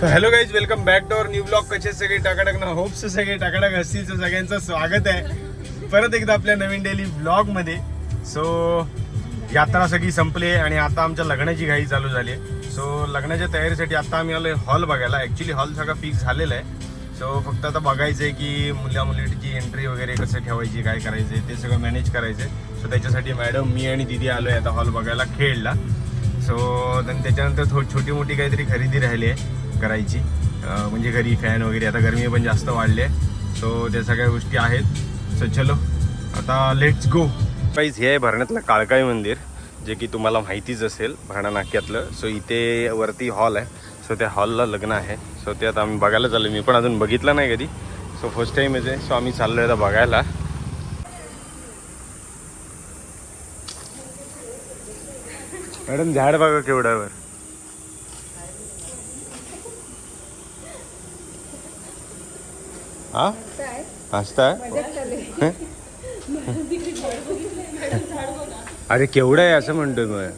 So hello guys welcome back to our new blog कसे सगळे टाकाटक ना होप्स सगळे टाकाटक असतील सगळ्यांचं स्वागत आहे. परत एकदा आपल्या नवीन डेली ब्लॉगमध्ये. सो यात्रा सगळी संपली आणि आता आमच्या लग्नाची घाई चालू झाली आहे. सो लग्नाच्या तयारीसाठी आता आम्ही आलोय हॉल बघायला. ॲक्च्युली हॉल सगळा फिक्स झालेला आहे. सो फक्त आता बघायचं आहे की मुला मुलीची एंट्री वगैरे कसं ठेवायची काय करायचं ते सगळं मॅनेज करायचं आहे सो त्याच्यासाठी मॅडम मी आणि दिदी आलोय आता हॉल बघायला खेळला. सो then त्याच्यानंतर थोडी छोटी मोठी काहीतरी खरेदी राहिली आहे करायची. म्हणजे घरी फॅन वगैरे. आता गरमी पण जास्त वाढली आहे. सो त्या सगळ्या गोष्टी आहेत. सो चलो. आता लेट्स गो काहीच हे आहे भरण्यातलं काळकाई मंदिर जे की तुम्हाला माहितीच असेल भरणा नाक्यातलं सो इथे वरती हॉल आहे. सो त्या हॉलला लग्न आहे. सो ते आता आम्ही बघायला चाललो मी पण अजून बघितलं नाही कधी. सो फर्स्ट टाईमच आहे सो आम्ही चाललो आहे आता बघायला. मॅडम झाड बघा केवढ्यावर. हा? हसताय? अरे केवढं आहे असं म्हणतोय मग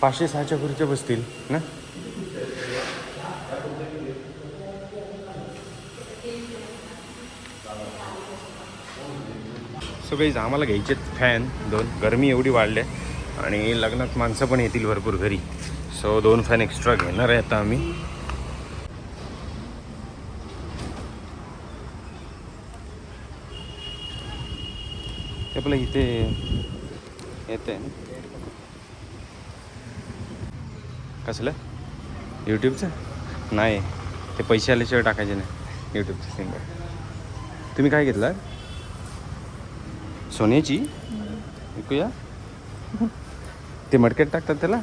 पाचशे सहाच्या खुर्च्या बसतील ना? सो काही आम्हाला घ्यायचे फॅन दोन. गरमी एवढी वाढली आहे. आणि लग्नात माणसं पण येतील भरपूर घरी. सो दोन फॅन एक्स्ट्रा घेणार आहे आता आम्ही. ते आपलं इथे येते कसलं? यूट्यूबचं नाही. ते पैसे आल्याशिवाय टाकायचे नाही. यूट्यूबचं सिंगर तुम्ही काय घेतलं? सोन्याची? ऐकूया. ते मडक्यात टाकतात त्याला?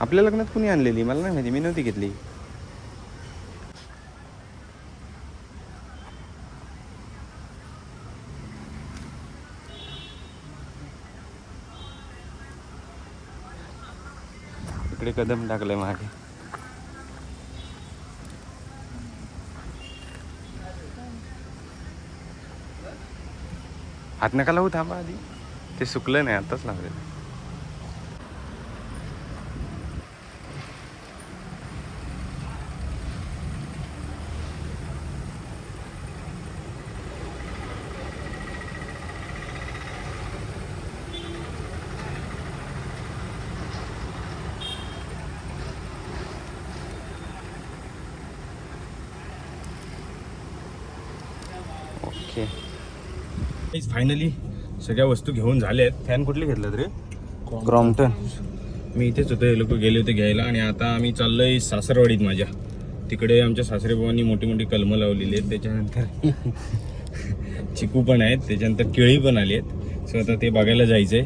आपल्या लग्नात कुणी आणलेली? मला नाही माहिती मी नव्हती घेतली. इकडे कदम टाकलंय मागे. हात नका लावू थांबा आधी. ते सुकलं नाही आताच लागले. ओके. फायनली सगळ्या वस्तू घेऊन झाल्या आहेत फॅन कुठले घेतलं रे? क्रॉम्प्टन मी इथेच होतो हे लोक गेले होते घ्यायला. आणि आता आम्ही चाललोय सासरवाडीत माझ्या. तिकडे आमच्या सासरेबाबांनी मोठी मोठी कलमं लावलेली आहेत. त्याच्यानंतर चिकू पण आहेत. त्याच्यानंतर केळी पण आली आहेत. सो आता ते बघायला जायचंय.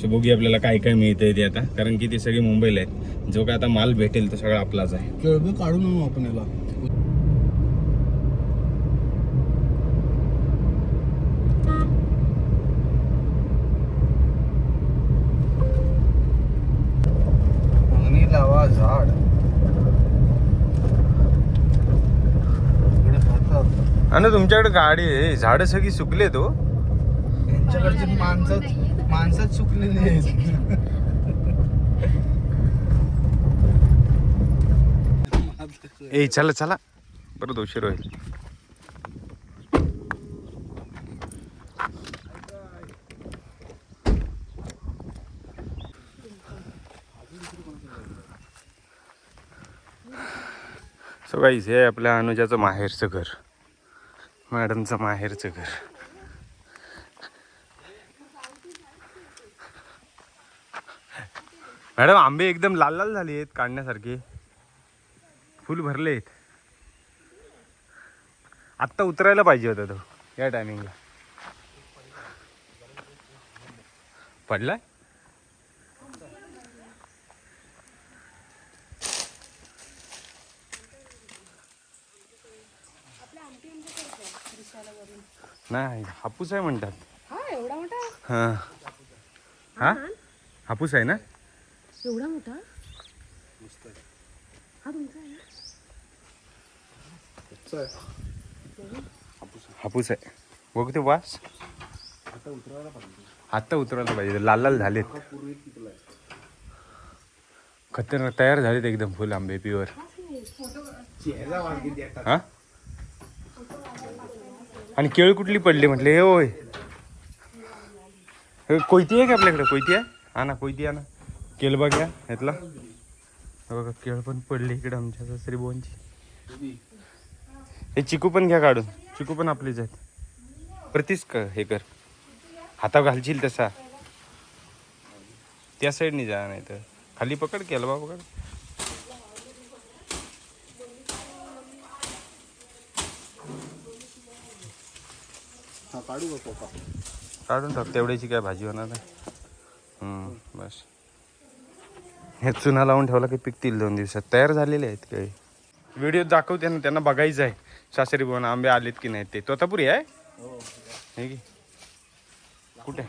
सो बघूया आपल्याला काय काय मिळतंय ते आता. कारण की ते सगळे मुंबईला आहेत. जो काय आता माल भेटेल तो सगळा आपलाच आहे. केळबी काढून आणू आपण याला पाणी लावा झाड इकडे खातात. आणि तुमच्याकडे गाडी आहे. झाडं सगळी सुकले तो. यांच्याकडची माणसं माणसंच चुकलेली आहेत. ए चला चला. परत उशीर होईल. सो गाईज हे आपल्या अनुजाचं माहेरचं घर. मॅडमचं माहेरचं घर. मॅडम आंबे एकदम लाल लाल झाले आहेत काढण्यासारखे. फुल भरले आहेत. आत्ता उतरायला पाहिजे होता तो या टायमिंगला पडलाय? नाही हापूस आहे म्हणतात. हा एवढा मोठा? हा. हा? हापूस आहे ना? एवढा मोठा? हा तुमचा आहे ना? हापूस आहे. बघ ते वास. आता उतरायला पाहिजे. लाल लाल झालेत. खतरनाक तयार झालेत एकदम फुल आंबे प्युअर हा? आणि केळ कुठली पडली म्हटले? हे होय. कोयती आहे का आपल्याकडे? कोयती आहे? आणा ना कोयती आणा ना. केळ बघ्या ह्यातला. बघा केळ पण पडले इकडे आमच्या सासरी हे चिकू पण घ्या काढून. चिकू पण आपलीच आहेत. प्रतीच का हे कर. हाता घालशील तसा. त्या साईडनी जा नाही तर खाली पकड केलं बा पकड. हा काढू का कोका काढून टाक तेवढ्याची काय भाजी होणार नाही. बस. हे चुना लावून ठेवला की पिकतील दोन दिवसात. तयार झालेले आहेत काही. व्हिडिओ दाखवते ना त्यांना बघायचं आहे. सासरी बोन आंबे आलेत की नाही ते. तोतापुरी आहे? हे. की कुठे?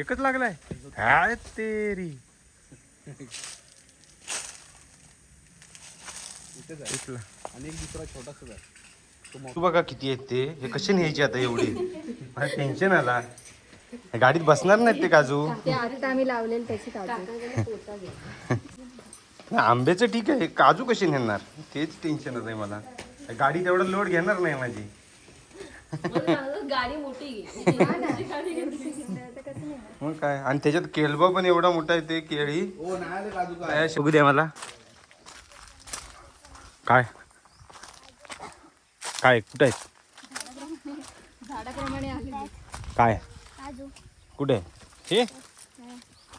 एकच लागलाय. काय तेरी. आणि एक दुसरा छोटासा तू बघा किती आहेत ते. हे कसे न्यायचे आता एवढे? मला टेन्शन आला. गाडीत बसणार नाहीत ते काजू. ते आता आम्ही लावलेले त्याची आंब्याचं ठीक आहे. काजू कसे नेणार? तेच टेन्शन आहे मला. गाडी तेवढा लोड घेणार नाही माझी. गाडी मोठी मग काय? आणि त्याच्यात केळबा पण एवढा मोठा आहे ते केळी. ओ नाही आले काजू काय? काय शोधू द्या मला काय? काय कुठे आहे झाडाप्रमाणे आले. काय? कुठे? हे?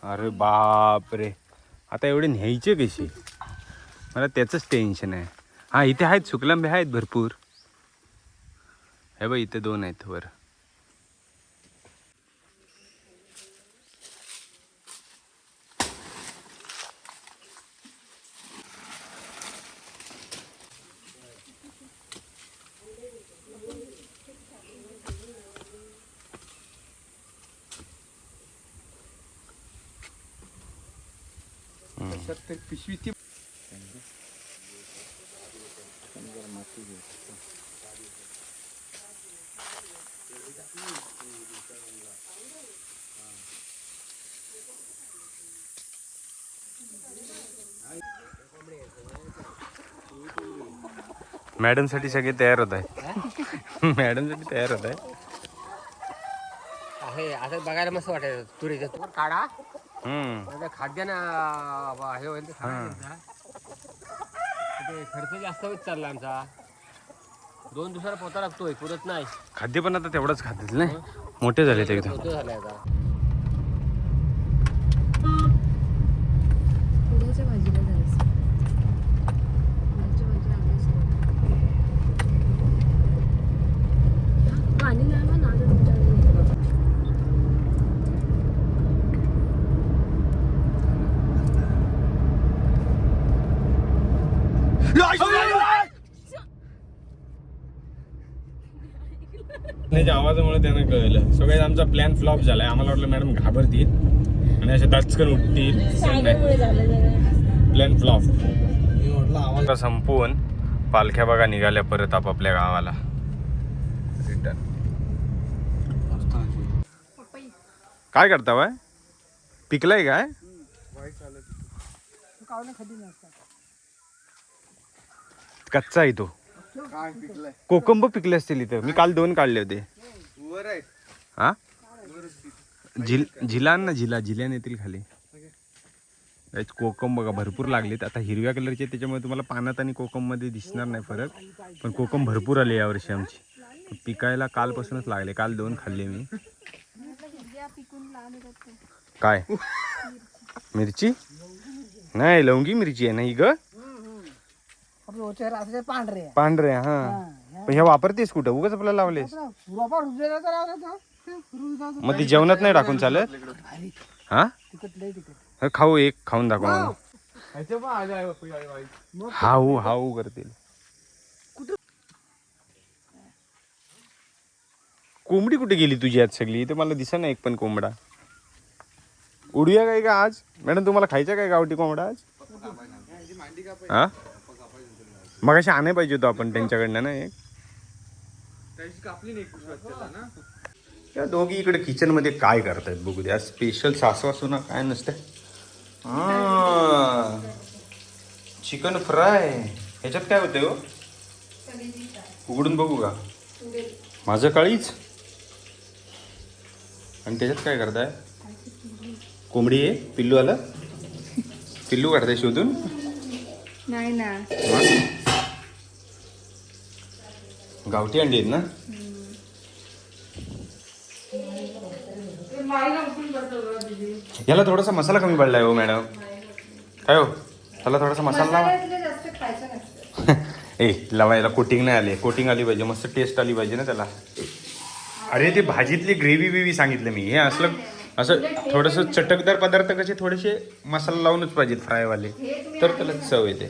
अरे बाप रे आता एवढे न्यायचे कसे? मला त्याचंच टेन्शन आहे. हा इथे आहेत सुकलांबे आहेत भरपूर. हे बघ इथे दोन आहेत वर. पिशवी ती मॅडमसाठी सगळे तयार होत आहे. मॅडमसाठी तयार होत आहे. आता बघायला मस्त वाटायचं तुरीचं तूर काढा. हम्म. म्हणजे खाद्यानं हे होईल ते सांगा ते खर्च जास्त होत चालला आमचा. दोन दिवसाला पोता लागतोय पुरत नाही. खाद्य पण आता तेवढंच खातील नाही? मोठे झाले ते एकदम. होतो झालाय आता पुण्याच्या भाजीला जायचं पुण्याच्या भाजी आली असेल. पाणी लावा ना आता तुमच्याकडे. त्याच्या आवाजामुळे त्यांना कळलं. सगळ्यात आमचा प्लॅन फ्लॉप झालाय. आम्हाला वाटलं मॅडम घाबरतील. आणि असे दचकन उठतील. प्लॅन फ्लॉप आवाज संपवून पालख्या बघा निघाल्या परत आपापल्या गावाला. रिटर्न काय करता बाय पिकलाय काय? कच्चा आहे तो. कोकंब पिकले असतील इथं. मी काल दोन काढले होते. वर हा? झिल झिलान ना झिला झिल्यान येतील खाली. कोकम बघा भरपूर लागलेत. आता हिरव्या कलरचे त्याच्यामुळे तुम्हाला पानात आणि कोकममध्ये दिसणार नाही फरक. पण कोकम भरपूर आले यावर्षी आमची. पिकायला कालपासूनच लागले. काल दोन खाल्ले मी. काय? मिरची? नाही लवंगी मिरची आहे ना ही ग? पांढरे पांढरे हा. पण ह्या वापरतेस कुठं? उगाच आपल्याला लावलेस. रोपा रुजलेला तर लावला तो. मग ती जेवणात नाही टाकून चालत? हा? तिकट लय तिकट. हे खाऊ एक खाऊन दाखव मला ह्याचे पण आले आहे बापू, आई, आई. हाऊ हाऊ करतील. कोंबडी कुठे गेली तुझी आज सगळी? इथे मला दिसा ना एक पण कोंबडा. उडूया काय का आज? मॅडम तुम्हाला खायचा काय गावठी कोंबडा आज? हा? मग अशी आणाय पाहिजे होतो आपण त्यांच्याकडनं ना एक. कापली नाही कुठं ना या दोघी इकडे किचनमध्ये काय करतायत बघू द्या. स्पेशल सासवा सुना काय नसते चिकन फ्राय ह्याच्यात काय होतंय हो? उघडून बघू का? माझं काळीच? आणि त्याच्यात काय करताय? कोंबडी आहे? पिल्लू आला पिल्लू काढताय शोधून? नाही ना? गावठी अंडी आहेत ना? याला थोडासा मसाला कमी पडलाय हो मॅडम. काय हो? त्याला थोडासा मसाला लावा. जास्त खायचं नसतं. ए लावा याला कोटिंग नाही आली. कोटिंग आली पाहिजे. मस्त टेस्ट आली पाहिजे ना त्याला. अरे ते भाजीतली ग्रेव्ही बिव्ही सांगितलं मी. हे असलं असं थोडंसं चटकदार पदार्थ कसे थोडेसे मसाला लावूनच पाहिजेत फ्रायवाले तर त्याला चव येते.